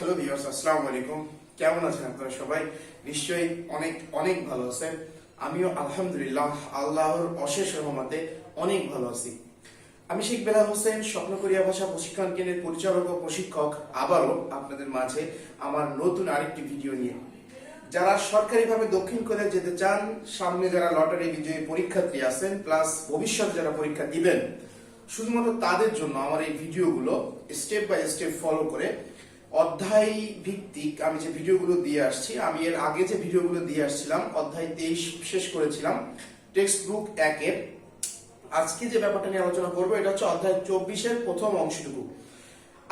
Hello viewers আসসালামু আলাইকুম কেমন আছেন আপনারা সবাই? নিশ্চয়ই অনেক অনেক ভালো আছেন। আমিও আলহামদুলিল্লাহ আল্লাহর অশেষ রহমতে অনেক ভালো আছি। আমি শেখ বেলাল হোসেন স্বপ্ন কোরিয়া ভাষা প্রশিক্ষণ কেন্দ্রের পরিচালক ও প্রশিক্ষক। আবারও আপনাদের মাঝে আমার নতুন আরেকটি ভিডিও নিয়ে। যারা সরকারিভাবে দক্ষিণ কোরিয়া যেতে চান, সামনে যারা লটারি বিজয়ী পরীক্ষার্থী আছেন প্লাস ভবিষ্যতে যারা পরীক্ষা দিবেন, শুধুমাত্র তাদের জন্য আমার এই ভিডিওগুলো স্টেপ বাই স্টেপ ফলো করে অধ্যায় ভিত্তিক আমি যে ভিডিওগুলো দিয়ে আসছি, আমি এর আগে যে ভিডিওগুলো দিয়ে আসছিলাম, অধ্যায় তেইশ শেষ করেছিলাম টেক্সট বুক একের আজকে যে ব্যাপারটা নিয়ে আলোচনা করব, এটা হচ্ছে অধ্যায় চব্বিশের প্রথম অংশটুকু।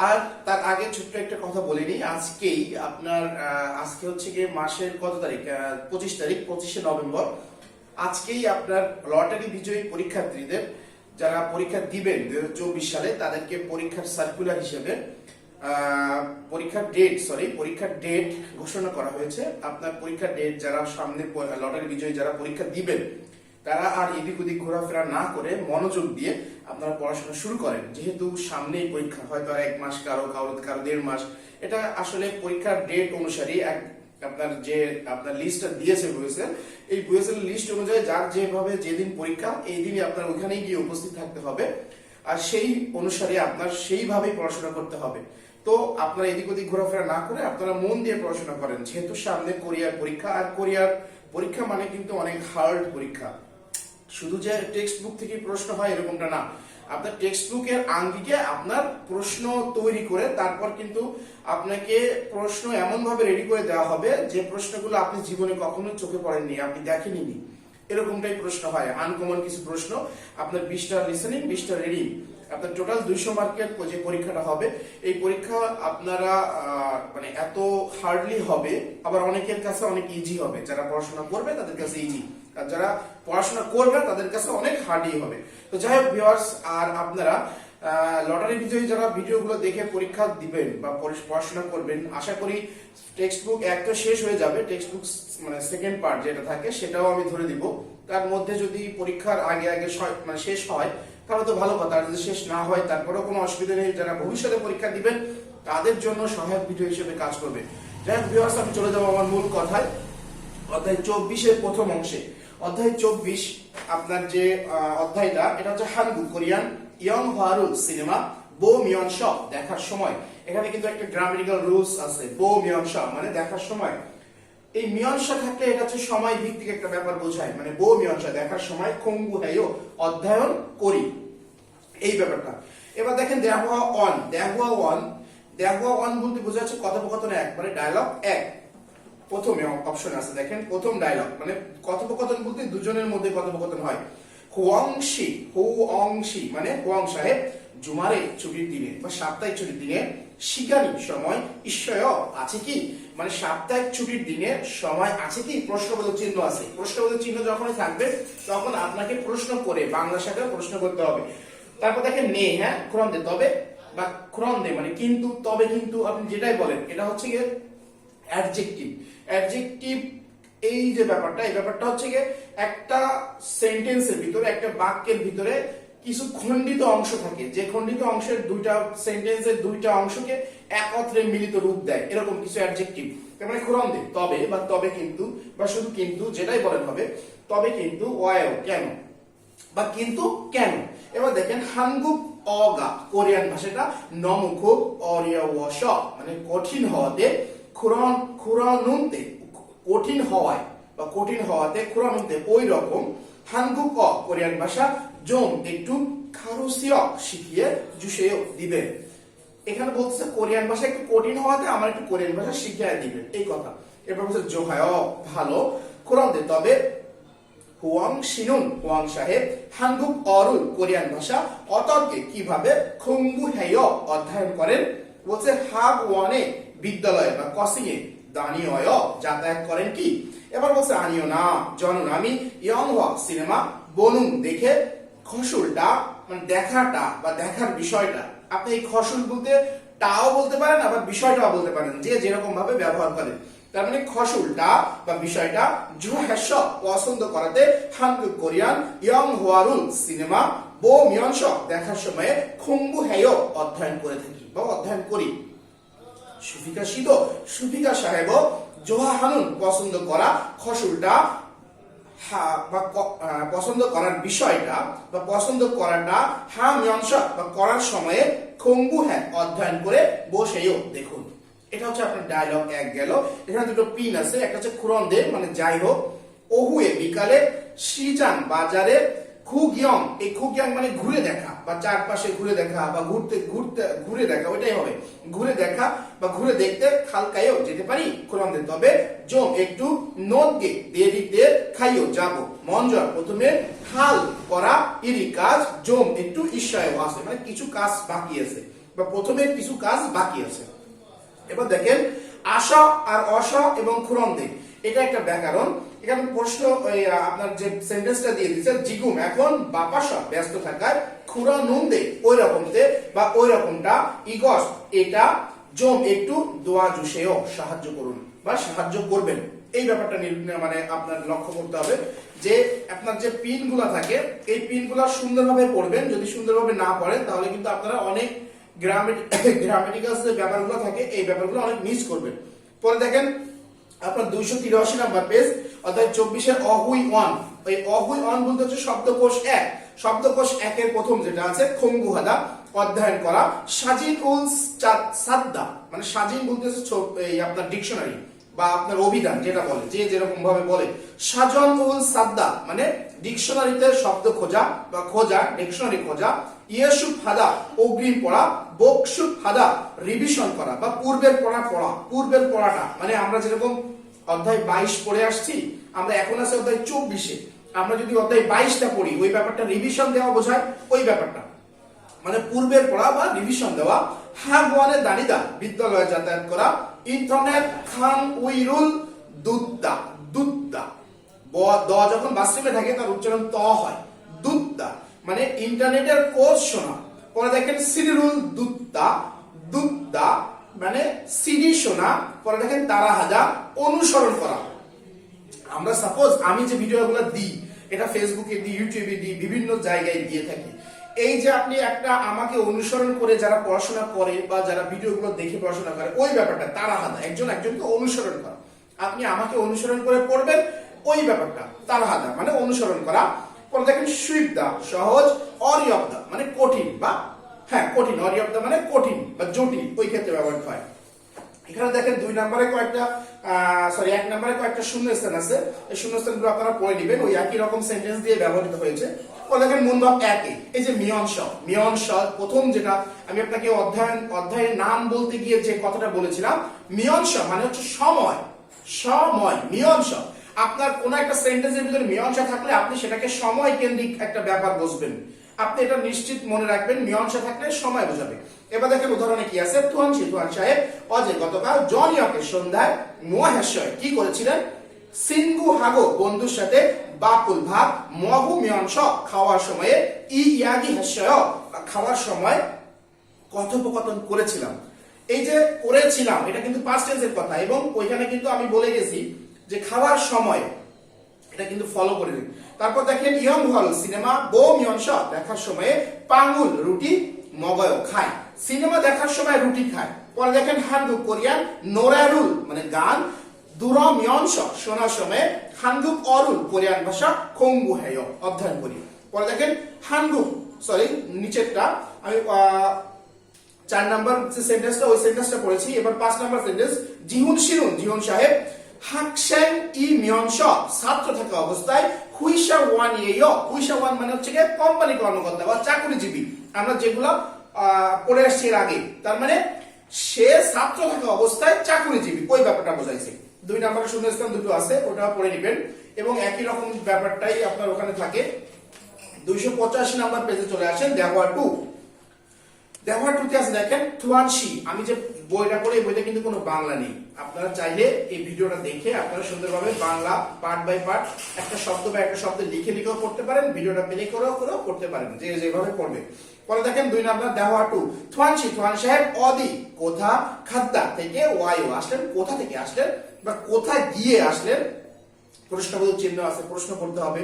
আর তার আগে ছোট্ট একটা কথা বলে নিই, আজকেই আপনার আজকে হচ্ছে গিয়ে মাসের কত তারিখ? পঁচিশ তারিখ, পঁচিশে নভেম্বর। আজকেই আপনার লটারি বিজয়ী পরীক্ষার্থীদের, যারা পরীক্ষা দিবেন দুই হাজার চব্বিশ সালে, তাদেরকে পরীক্ষার সার্কুলার হিসেবে পরীক্ষার ডেট সরি পরীক্ষার ডেট ঘোষণা করা হয়েছে। আপনার পরীক্ষার ডেট যারা সামনে লটারি বিজয়ী যারা পরীক্ষা দিবেন, তারা আর এদিক ওদিক ঘোরাফেরা না করে মনোযোগ দিয়ে আপনারা পড়াশোনা শুরু করেন। যেহেতু সামনেই পরীক্ষা, হয়তো এক মাস, কারও কারও কারও দেড় মাস। এটা আসলে পরীক্ষার ডেট অনুসারে এক আপনার যে আপনার লিস্টটা দিয়েছে বুয়েসেল, এই বুয়েসেল লিস্ট অনুযায়ী যার যেভাবে যেদিন পরীক্ষা, এই দিনই আপনার ওখানেই গিয়ে উপস্থিত থাকতে হবে। আর সেই অনুসারে আপনার সেইভাবেই পড়াশোনা করতে হবে। তো আপনারা এদিক ওদিক ঘোরাফেরা না করে আপনারা মন দিয়ে পড়াশোনা করেন। যেহেতু সামনে কোরিয়ার পরীক্ষা, আর কোরিয়ার পরীক্ষা মানে কিন্তু অনেক হার্ড পরীক্ষা। শুধু যে টেক্সট বুক থেকে প্রশ্ন হয় এরকমটা না। আপনার টেক্সট বুকের আঙ্গিকে আপনার প্রশ্ন তৈরি করে তারপর কিন্তু আপনাকে প্রশ্ন এমন ভাবে রেডি করে দেওয়া হবে যে প্রশ্নগুলো আপনি জীবনে কখনো চোখে পড়েননি, আপনি দেখেননি এরকমটাই প্রশ্ন হয়। আনকমন কিছু প্রশ্ন। আপনার বিশটা লিসেনিং বিশটা রিডিং আপনার টোটাল দুইশো মার্কের যে পরীক্ষাটা হবে, এই পরীক্ষা আপনারা মানে এত হার্ডলি হবে, আবার অনেকের কাছে অনেক ইজি হবে। যারা পড়াশোনা করবে, তাদের কাছে ইজি আর যারা পড়াশোনা করবে তাদের কাছে অনেক হার্ডই হবে। তো যাই হোক ভিউয়ার্স আর আপনারা লটারি বিজয়ী যারা ভিডিওগুলো দেখে পরীক্ষা দিবেন বা পড়াশোনা করবেন, আশা করি টেক্সট বুক এক তো শেষ হয়ে যাবে। টেক্সট বুক মানে সেকেন্ড পার্ট যেটা থাকে, সেটাও আমি ধরে দিব তার মধ্যে যদি পরীক্ষার আগে আগে মানে শেষ হয় তাহলে তো ভালো কথা যদি শেষ না হয় তারপরেও কোনো অসুবিধা নেই। যারা ভবিষ্যতে পরীক্ষা দিবেন, তাদের জন্য সহায়ক ভিডিও হিসেবে কাজ করবে। যাই হোক আমি চলে যাব আমার মূল কথায়। অধ্যায় চব্বিশের প্রথম অংশে। অধ্যায় চব্বিশ, আপনার যে অধ্যায়টা, এটা হচ্ছে হানগু কোরিয়ান ইয়ং হারু সিনেমা, বো মিয়ন শপ দেখার সময়। এখানে কিন্তু একটা গ্রামারিক্যাল রুলস আছে, বো মিয়ন শপ মানে দেখার সময়। এই মিয়নসা থাকলে এটা হচ্ছে সময় ভিত্তিক একটা ব্যাপার বোঝায়। মানে বো মিয়নসা দেখার সময় খঙ্গু হাইও অধ্যয়ন করি। এই ব্যাপারটা। এবার দেখেন দেহুয়া অন দেহুয়া ওয়ান দেহুয়া ওয়ান বলতে বোঝা যাচ্ছে কথোপকথন এক মানে ডায়লগ এক। প্রথমে অপশন আছে, দেখেন, প্রথম ডায়লগ মানে কথোপকথন বলতে দুজনের মধ্যে কথোপকথন হয়। হুয়ংশি হুয়ংশি মানে হুয়ং সাহেব জুমারে ছুটির দিনে বা সাপ্তাহিক ছুটির দিনে শিকারি সময় ঈশ্বয় আছে কি? মানে সাপ্তাহিক ছুটির দিনে সময় আছে কি? প্রশ্নবোধক চিহ্ন আছে। প্রশ্নবোধক চিহ্ন যখনই থাকবে, তখন আপনাকে প্রশ্ন করে বাংলা শাখায় প্রশ্ন করতে হবে। তারপর দেখেন নে হ্যাঁ ক্রন্দে তবে বা ক্রন্দে মানে কিন্তু, তবে কিন্তু আপনি যেটাই বলেন, এটা হচ্ছে গিয়ে অ্যাডজেক্টিভ অ্যাডজেক্টিভ এই যে ব্যাপারটা, এই ব্যাপারটা হচ্ছে গিয়ে একটা সেন্টেন্সের ভিতরে, একটা বাক্যের ভিতরে কিছু খণ্ডিত অংশ থাকে। যে খণ্ডিত অংশের দুইটা সেন্টেন্সের দুইটা অংশকে একত্রে মিলিত রূপ দেয়, এরকম কিছু অ্যাডজেক্টিভ তার মানে ক্রন্দে তবে বা তবে কিন্তু, বা শুধু কিন্তু, যেটাই বলেন হবে, তবে কিন্তু ওয়াও কেন? বা কিন্তু কেন? এবার দেখেন হানগুক অগা, কোরিয়ান ভাষাটা নমুখ অরিয়া ওয়াশ মানে কঠিন হওয়াতে খুরন খুরানুনতে কঠিন হওয়ায় বা কঠিন হওয়াতে খুরানুনতে ওই রকম হানগুক অ, কোরিয়ান ভাষা জম একটু খারুসিয় শিখিয়ে জুসেও দিবেন এখানে বলতেছে কোরিয়ান ভাষা একটু কঠিন হওয়াতে আমার একটু কোরিয়ান ভাষা শিখিয়ে দিবেন এই কথা। এরপর বলছে জোহায় ভালো কোরআনতে তবে হুয়াং শিনুন হুয়াং সাহেব হানগুক অরুল, কোরিয়ান ভাষা, অতর্কে কীভাবে খঙ্গু হেয় অধ্যয়ন করেন? বলছে, হাগ ওয়ানে বিদ্যালয়ে বা কসিংয়ে দানীয় যাতায়াত করেন কি? এবার বলছে, আনিও না জনন আমি ইয়ং হওয়া সিনেমা বনুন দেখে খসুলটা মানে দেখাটা বা দেখার বিষয়টা, আপনি এই খসুল বলতে টাও বলতে পারেন, আবার বিষয়টাও বলতে পারেন, যে যেরকম ভাবে ব্যবহার করেন। তার মানে খসুলটা বা বিষয়টা জুহাস পছন্দ করাতে হানগু কোরিয়ান ইয়ং হোয়ারুল সিনেমা বো দেখার সময় হেয় অধ্যয়ন করে থাকি বা অধ্যয়ন করি। সুফিকা শীত সুফিকা সাহেব জোহা হানুন পছন্দ করা ফসলটা হা- বা পছন্দ করার বিষয়টা বা পছন্দ করাটা হা মিয়ংস বা করার সময়ে খঙ্গু হ্যাঁ অধ্যয়ন করে বসেও দেখুন। এটা হচ্ছে আপনার ডায়লগ এক গেল। এখানে দুটো পিন আছে, একটা হচ্ছে খুরন্দে মানে যাই হোক ওহুয়ে, বিকালে সিজান বাজারে খুগিয়ং। এই খুগিয়ং মানে ঘুরে দেখা, বা চারপাশে ঘুরে দেখা, বা ঘুরতে ঘুরতে, ঘুরে দেখা, ওইটাই হবে। ঘুরে দেখা বা ঘুরে দেখতে খালকায়ও যেতে পারি খুরন্দে তবে জম, একটু নদকে দিয়ে দিতে খাইও, যাব। মঞ্জর প্রথমে হাল করা ইরি কাজ, জম, একটু ঈশ্বয় আছে মানে কিছু কাজ বাকি আছে, বা প্রথমে কিছু কাজ বাকি আছে। এবার দেখেন, আশা আর অস এবং খুরন্দে এটা একটা ব্যাকরণ। এখানে প্রশ্ন আপনার যে সেন্টেন্সটা দিয়ে দিচ্ছে জিগুম, এখন বাপাসা ব্যস্ত থাকায় খুরা নুন্দে ওই রকমতে বা ওই রকমটা ইগস, এটা, জম, একটু, দোয়া, জুসেও সাহায্য করুন বা সাহায্য করবেন। এই ব্যাপারটা মানে আপনার লক্ষ্য করতে হবে যে, আপনার যে পিনগুলা থাকে, এই পিনগুলা সুন্দরভাবে পড়বেন। যদি সুন্দরভাবে না পড়েন, তাহলে কিন্তু আপনারা অনেক গ্রামেটিক্যাল যে ব্যাপারগুলো থাকে, এই ব্যাপারগুলো অনেক মিস করবেন। পরে দেখেন, আপনার দুইশো তিরাশি নাম্বার পেজ অর্থাৎ চব্বিশের অহুই ওয়ান। এই অহুই ওয়ান বলতে হচ্ছে শব্দকোষ এক। শব্দকোষ একের প্রথম যেটা আছে খঙ্গুহাদা অধ্যয়ন করা সাজিন উল সাদ্দা। মানে সাজিন বলতে হচ্ছে এই আপনার ডিকশনারি বা আপনার অভিধান যেটা বলে, যে যেরকম ভাবে বলে সাজন উল সাদ্দা মানে ডিকশনারিতে শব্দ খোঁজা বা খোঁজা, ডিকশনারি খোঁজা ইয়েসুফ হাদা অগ্রিম পড়া বকসুফ হাদা রিভিশন করা বা পূর্বের পড়া পড়া, পূর্বের পড়াটা। মানে আমরা যেরকম অধ্যায় বাইশ পড়ে আসছি, আমরা এখন আছে অধ্যায় চব্বিশে। আমরা যদি অধ্যায় বাইশটা পড়ি, ওই ব্যাপারটা রিভিশন দেওয়া বোঝায়, ওই ব্যাপারটা। মানে পূর্বের পড়া বা রিভিশন দেওয়া হ্যাঁ হ্যাগওয়ানে দাঁড়িদা বিদ্যালয়ে যাতায়াত করা ইন্টারনেট খান উইরুল দুদ্দা দুদ্দা। দ যখন বাস্তবে থাকে, তার উচ্চারণ ত হয়, দুদ্দা। মানে ইন্টারনেটের কোর্স শোনা। পরে দেখেন সিরিরুল দুদ্দা দুদ্দা মানে সিডি শোনা। পরে দেখেন তারা হাজা অনুসরণ করা। আমরা সাপোজ আমি যে ভিডিওগুলো দিই, এটা ফেসবুকে দিই ইউটিউবে দিই, বিভিন্ন জায়গায় দিয়ে থাকি। এই যে আপনি একটা আমাকে অনুসরণ করে যারা পড়াশোনা করে বা যারা ভিডিওগুলো দেখে পড়াশোনা করে, ওই ব্যাপারটা, তারা হাদা একজন একজনকে অনুসরণ করা। আপনি আমাকে অনুসরণ করে পড়বেন, ওই ব্যাপারটা, তারা হাদা মানে অনুসরণ করা। পরে দেখেন সুইপদা সহজ অরিয়বদা মানে কঠিন বা হ্যাঁ কঠিন অরিয়বদা মানে কঠিন বা জটিল, ওই ক্ষেত্রে ব্যবহৃত হয়। এখানে দেখেন দুই নম্বরে কয়েকটা সরি এক নম্বরে কয়েকটা শূন্যস্থান আছে। এই শূন্যস্থানগুলো আপনারা পড়ে নেবেন, ওই একই রকম সেন্টেন্স দিয়ে ব্যবহৃত হয়েছে। ও দেখেন মূলভাব একই। এই যে মিয়ন স মিয়ন স প্রথম যেটা আমি আপনাকে অধ্যয়ন অধ্যায়ের নাম বলতে গিয়ে যে কথাটা বলেছিলাম, মিয়ন স মানে হচ্ছে সময় সময়, মিয়ন স আপনার কোন একটা সেন্টেন্সের ভিতরে মীমাংসা থাকলে আপনি সেটাকে সময় কেন্দ্রিক একটা ব্যাপার বুঝবেন আপনি এটা নিশ্চিত মনে রাখবেন মীমাংসা থাকলে সময় বোঝাবে। এবার দেখেন উদাহরণে কি আছে? তুয়ান তুয়ান সাহেব অজয় গতকাল জনিয়কের সন্ধ্যায় মহেশ্বর কি করেছিলেন? সিঙ্গু হাগো বন্ধুর সাথে বাকুল ভাব মহু মীমাংস খাওয়ার সময়ে, ই ইয়াগি হাস্যয় খাওয়ার সময় কথোপকথন করেছিলাম। এই যে করেছিলাম, এটা কিন্তু পাস্ট টেন্সের কথা এবং ওইখানে কিন্তু আমি বলে গেছি যে খাওয়ার সময়, এটা কিন্তু ফলো করে নিন। তারপর দেখেন ইয়ং হল, সিনেমা, বো মিয়ংস দেখার সময়ে পাঙ্গুল, রুটি, মগয় খায়। সিনেমা দেখার সময় রুটি খায়। পরে দেখেন হানগুক কোরিয়ান, নোরারুল মানে গান দুরম মিয়ংস শোনার সময় হানগুক অরুল কোরিয়ান ভাষা খঙ্গু হেয়, অধ্যয়ন করি। পরে দেখেন হানগুক সরি নিচেরটা, আমি চার নাম্বার যে সেন্টেন্সটা ওই সেন্টেন্সটা পড়েছি, এবার পাঁচ নাম্বার সেন্টেন্স জিহুন শিরুন, জিহুন সাহেব হাকশেন ই মিয়ংস ছাত্র থাকা অবস্থায় হুইসা ওয়ান ইয়ে হুইসা ওয়ান মানে হচ্ছে গিয়ে কোম্পানি কর্মকর্তা বা চাকরিজীবী। আমরা যেগুলো পড়ে আসছি এর আগে, তার মানে সে ছাত্র থাকা অবস্থায় চাকরিজীবী, ওই ব্যাপারটা বোঝাইছে। দুই নাম্বারের শূন্যস্থান দুটো আছে, ওটা পড়ে নেবেন। এবং একই রকম ব্যাপারটাই আপনার ওখানে থাকে। দুইশো পঁচাশি নাম্বার পেজে চলে আসেন দেওয়া টু ব্যবহার টুতে আছে, দেখেন থুয়ানসি আমি যে বইটা পড়ে, এই বইটা কিন্তু কোনো বাংলা নেই। আপনারা চাইলে এই ভিডিওটা দেখে আপনারা সুন্দরভাবে বাংলা পার্ট বাই পার্ট একটা শব্দ বা একটা শব্দ লিখে লিখেও পড়তে পারেন, ভিডিওটা প্লে করেও করেও পড়তে পারেন, যে যেভাবে পড়বে। পরে দেখেন, দুই নাম্বার দেওয়া টু থুয়ানসি থুয়ান সাহেব, অদি, কোথা খাদ্দা থেকে ওয়াইও আসলেন, কোথা থেকে আসলেন? বা কোথায় গিয়ে আসলেন প্রশ্নবোধক চিহ্ন আছে, প্রশ্ন করতে হবে।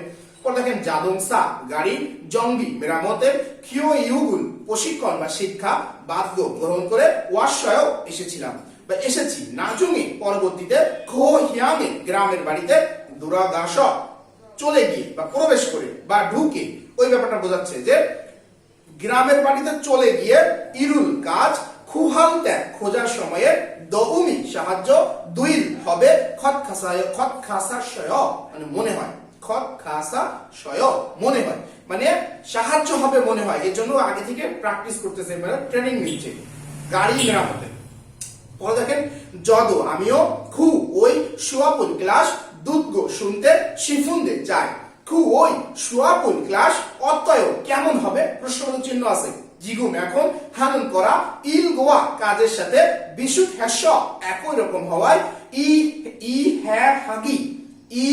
দেখেন জাদংসা গাড়ি, জঙ্গি মেরামতের কিও ইউগুল প্রশিক্ষণ বা শিক্ষা, বাদ্য গ্রহণ করে ওয়াশয়ও এসেছিলাম। বা এসেছি নাজুঙে পরবর্তীতে খো হিয়াঙে গ্রামের বাড়িতে দুরাদাস চলে গিয়ে বা প্রবেশ করে বা ঢুকে। ওই ব্যাপারটা বোঝাচ্ছে যে, গ্রামের বাড়িতে চলে গিয়ে ইরুল কাজ খুহাল ত্যাগ খোঁজার সময়ে দউমি সাহায্য দুইল হবে খত খাসায় খত খাসা শয় মানে মনে হয়। খত খাসা শয় মনে হয়। মানে সাহায্য হবে মনে হয়। এর জন্য আগে থেকে প্র্যাকটিস করতেছে মানে ট্রেনিং নিচ্ছে। গাড়ি মেরামতে পরে দেখেন, যদ, আমিও খু, ওই সুয়াপুল ক্লাস দুধগো শুনতে শিফুনদে যাই খু, ওই সুয়াপুল ক্লাস অত্যয় কেমন হবে? প্রশ্নবোধক চিহ্ন আছে। জিগুম। এখন হানন করা ইল গোয়া কাজের সাথে বিশুক হ্যাস একই রকম হওয়ায় ই ই হ্যাঁ হাগি। ই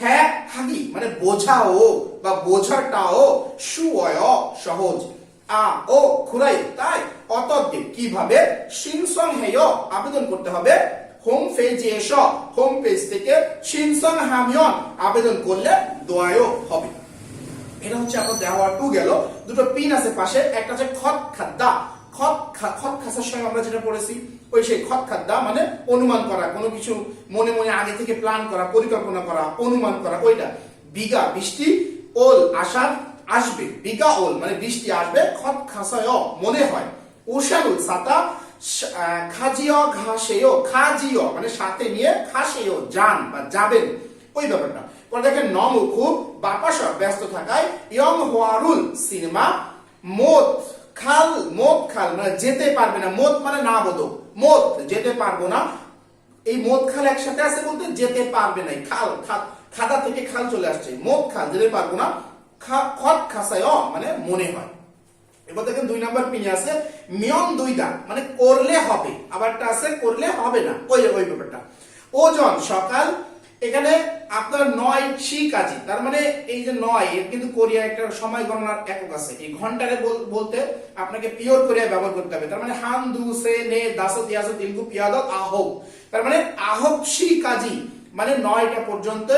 হ্যাঁ হাগি মানে বোঝাও বা বোঝাটাও সুয় সহজ। আ, ও, খুরাই, তাই অতদ্দে কীভাবে? সিনসং হেয়, আবেদন করতে হবে। হোম পেজে এসো। হোম পেজ থেকে সিনসং হামিয়ন আবেদন করলে দোয়ায়ও হবে। এটা হচ্ছে আপনার দেওয়া টু গেল। দুটো পিন আছে পাশে, একটা হচ্ছে খত খাদ্দা খত খত খাসার সময় আমরা যেটা পড়েছি, ওই সেই খত খাদ্দা মানে অনুমান করা, কোনো কিছু মনে মনে আগে থেকে প্ল্যান করা, পরিকল্পনা করা, অনুমান করা, ওইটা। বিঘা, বৃষ্টি, ওল আসার আসবে। বিঘা, ওল মানে বৃষ্টি আসবে খত খাসায় মনে হয়। উষানুল সাতা খাজিও ঘাসেও খাজিও মানে সাথে নিয়ে খাসেও যান বা যাবেন। ওই ব্যাপারটা। পরে দেখেন নম খুব ব্যস্ত থাকায় ইয়ং হোয়ারুল সিনেমা মোত খাল মোত খাল মানে যেতে পারবে না। মোত মানে না বোধক মোত যেতে পারব না। এই মোত খাল একসাথে আছে বলতে যেতে পারবে না খাল খাদা থেকে খাল চলে আসছে। মোত খাল, যেতে পারব না। খত খাসায় মানে মনে হয়। এবার দেখেন দুই নাম্বার পিনে আছে মিয়ন দুইটা মানে করলে হবে। আবারটা আছে, করলে হবে না। ওই ওই ব্যাপারটা। ওজন সকাল এখানে আপনার নয় সি কাজী, তার মানে এই যে নয়, এর কিন্তু কোরিয়া একটা সময় গণনার একক আছে। এই ঘন্টারে বলতে আপনাকে পিওর কোরিয়া ব্যবহার করতে হবে। তার মানে হান দু সে নে দাস তিয়াস তিলকু পিয়াদত আহব তার মানে আহব সি কাজী মানে নয়টা পর্যন্ত।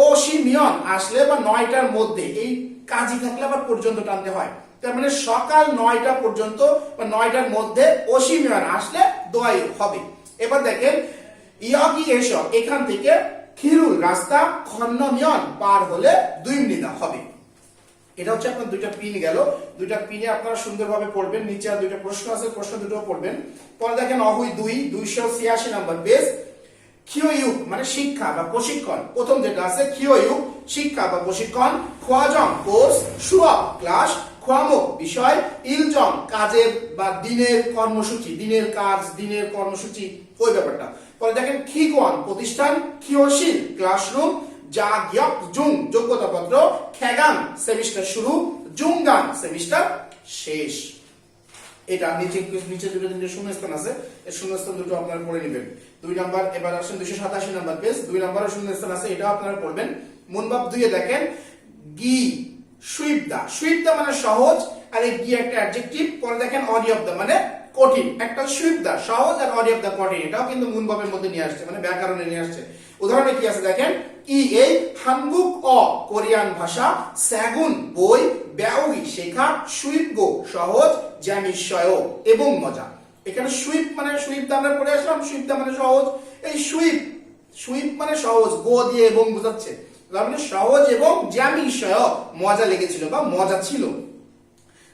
ও সি মিয়ন আসলে বা নয়টার মধ্যে, এই কাজী থাকলে আবার পর্যন্ত টানতে হয়। তার মানে সকাল নয়টা পর্যন্ত বা নয়টার মধ্যে অসীমিয়ান আসলে দোয়াই হবে। এবার দেখেন, ইয়াগি এসো, এখান থেকে খিরুল রাস্তা খন্নমিয়ন পার হলে দুই মিনিট হবে। এটা হচ্ছে আপনার দুইটা পিন গেল। দুইটা পিনে আপনারা সুন্দরভাবে পড়বেন। নিচে আর দুইটা প্রশ্ন আছে, প্রশ্ন দুটো পড়বেন। পরে দেখেন অহুই দুই, দুইশো ছিয়াশি নম্বর পেজ খিওয়ুক মানে শিক্ষা বা প্রশিক্ষণ। প্রথম যেটা আছে খিওয়ুক শিক্ষা বা প্রশিক্ষণ। খোয়াজং কোর্স সুয়া ক্লাস, খোয়ামুক বিষয়, ইলজং কাজের বা দিনের কর্মসূচি। দিনের কাজ, দিনের কর্মসূচি। ওই ব্যাপারটা। পরে দেখেন খিকওয়ান প্রতিষ্ঠান খিওশিন ক্লাসরুম, যা গিয়ক, জুং, যোগ্যতাপত্র খেগান সেমিস্টার শুরু, জুংগান, সেমিস্টার শেষ। এটা নিচে নিচে দুটো তিনটে শূন্যস্থান আছে। এই শূন্যস্থান দুটো আপনারা পড়ে নেবেন। দুই নাম্বার, এবার আসেন দুইশো সাতাশি নাম্বার পেজ দুই নাম্বারে শূন্যস্থান আছে এটা আপনারা পড়বেন। মুনবাব দুইয়ে দেখেন, গি, সুইপদা। সুইপদা মানে সহজ, আর এই গি একটা অ্যাডজেক্টিভ পরে দেখেন অডি অফ দা মানে কঠিন। একটা সুইপদা সহজ আর অডি অফ দা কঠিন এটাও কিন্তু মুনবাবের মধ্যে নিয়ে আসছে মানে ব্যাকরণে নিয়ে আসছে। উদাহরণে কি আছে দেখেন? ই এই হানগুক অ, কোরিয়ান ভাষা, স্যাগুন, বই, ব্যাউই, শেখা সুইপ গো, সহজ জ্যামিশ্বয় এবং মজা। এখানে সুইপ মানে সুইপ আমরা পড়ে আসলাম সুইপ মানে সহজ। এই সুইপ সুইপ মানে সহজ, গো দিয়ে এবং বোঝাচ্ছে। তার মানে সহজ এবং জ্যামিশ্বয় মজা লেগেছিল বা মজা ছিল।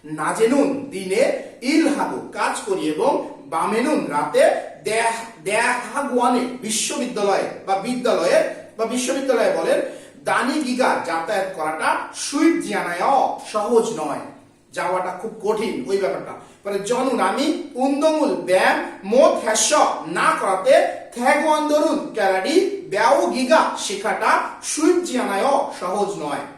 নাজেনুন দিনে ইলহাগু কাজ করি এবং বামেনুন রাতে দেহ- দেহাগুয়ানে বিশ্ববিদ্যালয়ে বা বিদ্যালয়ে, বা বিশ্ববিদ্যালয়ে বলেন, দানি গিগা যাতায়াত করাটা সুইট জিয়ানায় সহজ নয়। যাওয়াটা খুব কঠিন ওই ব্যাপারটা। মানে জনুন, আমি উন্দমূল ব্যায়াম মোট হ্যাস না করাতে থ্যাগওয়ান্দরুন ক্যারাডি ব্যাও গিগা শেখাটা সুইট জিয়ানায় সহজ নয়।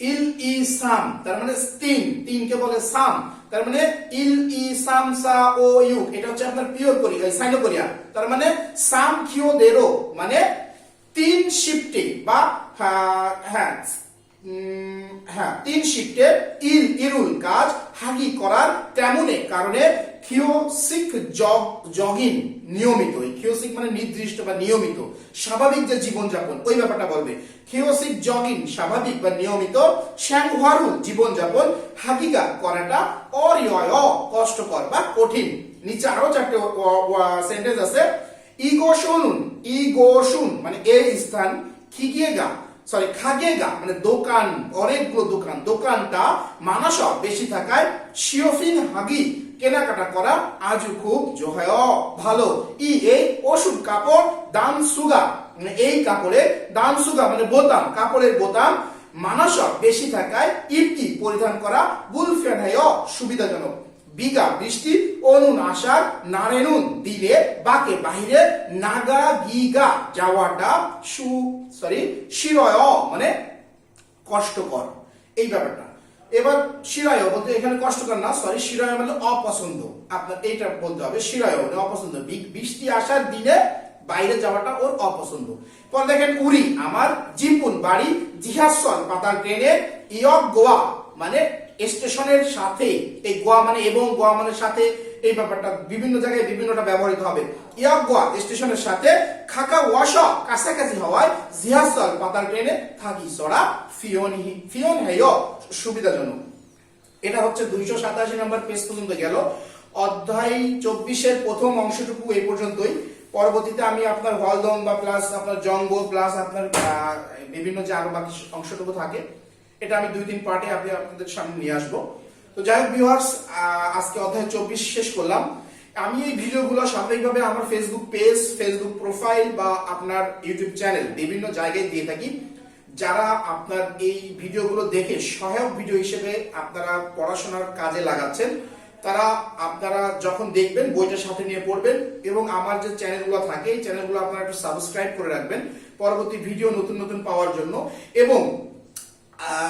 ইল ই সাম তার মানে তিন তিনকে বলে সাম তার মানে ইল ই সাম সা ও ইউ এটা হচ্ছে আপনার পিওর কোরিয়া সাইনো কোরিয়া তার মানে সাম খিও দেরো মানে তিন শিফটে বা হ্যাঁ, হ্যাঁ তিন শিফটে ইল ইরুল কাজ হাগি করার তেমনে কারণে খিওসিক জগ জগিন নিয়মিত, এই খিওসিক মানে নির্দিষ্ট বা নিয়মিত, স্বাভাবিক যে জীবনযাপন, ওই ব্যাপারটা বলবে। খিওসিক জগিন স্বাভাবিক বা নিয়মিত শ্যাংহারুল জীবনযাপন হাগিগা করাটা অরিয় কষ্টকর বা কঠিন। নিচে আরও চারটে সেন্টেন্স আছে। ইগোশুন ইগোশুন মানে এই স্থান খিগিয়েগা সরি খাগেগা মানে দোকান, অনেকগুলো দোকান, দোকানটা মানস বেশি থাকায় শিওফিন হাগি কেনাকাটা করা আজও খুব জোহায়। ভালো। ই এই ওষুধ কাপড় দাম সুগা। মানে এই কাপড়ে দাম সুগা মানে বোতাম। কাপড়ের বোতাম মানস বেশি থাকায় ইটকি পরিধান করা বুলফেন সুবিধাজনক। বিঘা বৃষ্টি অনুন আসার নারেনুন দিলে বাকে বাহিরে নাগা গিগা যাওয়াটা সু সরি শিরয় মানে কষ্টকর। এই ব্যাপারটা। এবার শিরায় বলতে এখানে কষ্টকর না সরি শিরায় মানে অপছন্দ। আপনার এইটা বলতে হবে শিরায় মানে অপছন্দ। বৃষ্টি আসার দিনে বাইরে যাওয়াটা ওর অপছন্দ। পর দেখেন উরি, আমার জিপুন বাড়ি জিহাসল পাতাল ট্রেনে ইয়ক গোয়া মানে স্টেশনের সাথে, এই গোয়া মানে এবং গোয়া মানে সাথে এই ব্যাপারটা বিভিন্ন জায়গায় বিভিন্নটা ব্যবহৃত হবে। ইয়ক গোয়া স্টেশনের সাথে খাকা ওয়াশ কাছাকাছি হওয়ায় জিহাসল পাতাল ট্রেনে থাকি সরা ফিওন হি- ফিওন হেয়, সুবিধাজনক। এটা হচ্ছে দুইশো সাতাশি নম্বর পেজ পর্যন্ত গেল। অধ্যায় চব্বিশের প্রথম অংশটুকু এই পর্যন্তই। পরবর্তীতে আমি আপনার হলদম বা প্লাস আপনার জঙ্গল, প্লাস আপনার বিভিন্ন যে আরও বাকি অংশটুকু থাকে, এটা আমি দুই তিন পার্টে আপনি আপনাদের সামনে নিয়ে আসব। তো যাই হোক ভিউয়ার্স আজকে অধ্যায় চব্বিশ শেষ করলাম। আমি এই ভিডিওগুলো সাময়িকভাবে আমার ফেসবুক পেজ ফেসবুক প্রোফাইল বা আপনার ইউটিউব চ্যানেল বিভিন্ন জায়গায় দিয়ে থাকি। যারা আপনার এই ভিডিওগুলো দেখে সহায়ক ভিডিও হিসেবে আপনারা পড়াশোনার কাজে লাগাচ্ছেন, তারা আপনারা যখন দেখবেন, বইটা সাথে নিয়ে পড়বেন এবং আমার যে চ্যানেলগুলো থাকে, এই চ্যানেলগুলো আপনারা একটু সাবস্ক্রাইব করে রাখবেন। পরবর্তী ভিডিও নতুন নতুন পাওয়ার জন্য এবং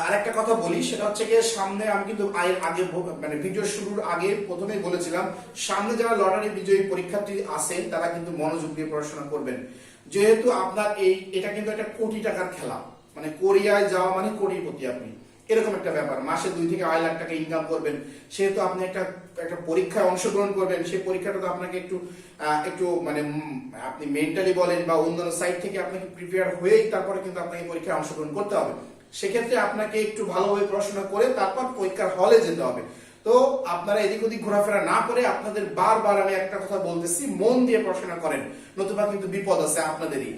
আরেকটা কথা বলি, সেটা হচ্ছে গিয়ে সামনে আমি কিন্তু আয়ের আগে মানে ভিডিও শুরুর আগে প্রথমেই বলেছিলাম, সামনে যারা লটারি বিজয়ী পরীক্ষার্থী আছেন, তারা কিন্তু মনোযোগ দিয়ে পড়াশোনা করবেন। যেহেতু আপনার এই, এটা কিন্তু একটা কোটি টাকার খেলা। মানে কোরিয়ায় যাওয়া মানে কোটিপতি আপনি। এরকম একটা ব্যাপার। মাসে দুই থেকে আড়াই লাখ টাকা ইনকাম করবেন। সেহেতু আপনি একটা একটা পরীক্ষায় অংশগ্রহণ করবেন। সেই পরীক্ষাটা তো আপনাকে একটু একটু মানে আপনি মেন্টালি বলেন বা অন্যান্য সাইড থেকে আপনাকে প্রিপেয়ার হয়েই তারপরে কিন্তু আপনাকে পরীক্ষায় অংশগ্রহণ করতে হবে। সেক্ষেত্রে আপনাকে একটু ভালোভাবে পড়াশোনা করে তারপর পরীক্ষার হলে যেতে হবে। তো আপনারা এদিক ওদিক ঘোরাফেরা না করে আপনাদের বারবার আমি একটা কথা বলতেছি, মন দিয়ে পড়াশোনা করেন। নতুবা কিন্তু বিপদ আছে আপনাদেরই।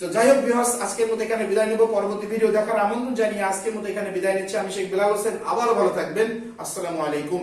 তো যাই হোক বিহাস আজকের মতো এখানে বিদায় নেব। পরবর্তী ভিডিও দেখার আমন্ত্রণ জানিয়ে আজকের মতো এখানে বিদায় নিচ্ছি। আমি শেখ বিলাল হোসেন, আবারও ভালো থাকবেন। আসসালামু আলাইকুম।